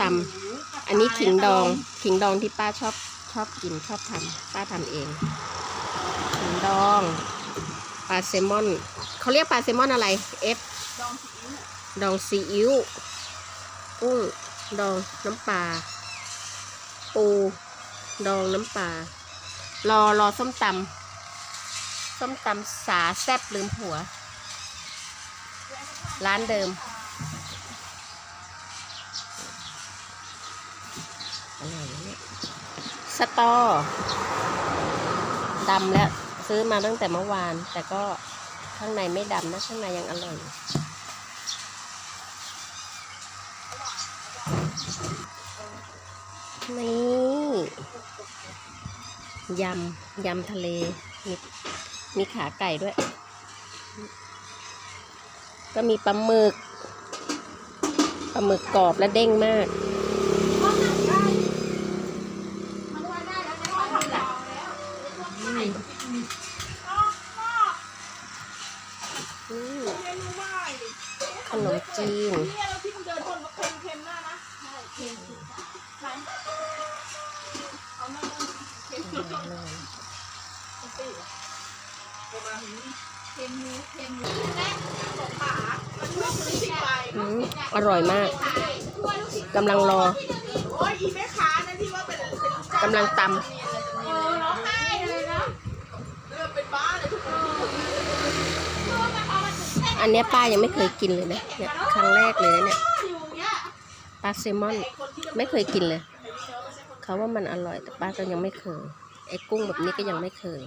ตำอันนี้ขิงดอง ขิงดองที่ป้าชอบชอบกินชอบทำป้าทำเอง ขิงดองปลาแซลมอนเขาเรียกปลาแซลมอนอะไรเอฟดองซีอิ๊วดองซีอิ๊วกุ้งดองน้ำปลาปูดองน้ำปลารอรอส้มตำส้มตำสาแซบลืมผัว ร้านเดิม อร่อยนะเนี่ยสตอดำแล้ว ซื้อมาตั้งแต่เมื่อวาน แต่ก็ข้างในไม่ดำนะ ข้างในยังอร่อย นี่ ยำ ยำทะเล มีมีขาไก่ด้วย ก็มีปลาหมึกปลาหมึกกรอบและเด้งมาก มไหนเอาหน้าเค็มเค็มเค็มเค็มเค็มแรกของขามันอสิ่งไปอืมอร่อยมาก กำลังรออีแม่ค้านะที่ว่าเป็นกำลังตเอันนี้ป้ายังไม่เคยกินเลยนะเนี่ยครั้งแรกเลยนะเนี่ยปลาแซลมอนไม่เคยกินเลย เขาว่ามันอร่อยแต่ป้าก็ยังไม่เคยไอ้กุ้งแบบนี้ก็ยังไม่เคย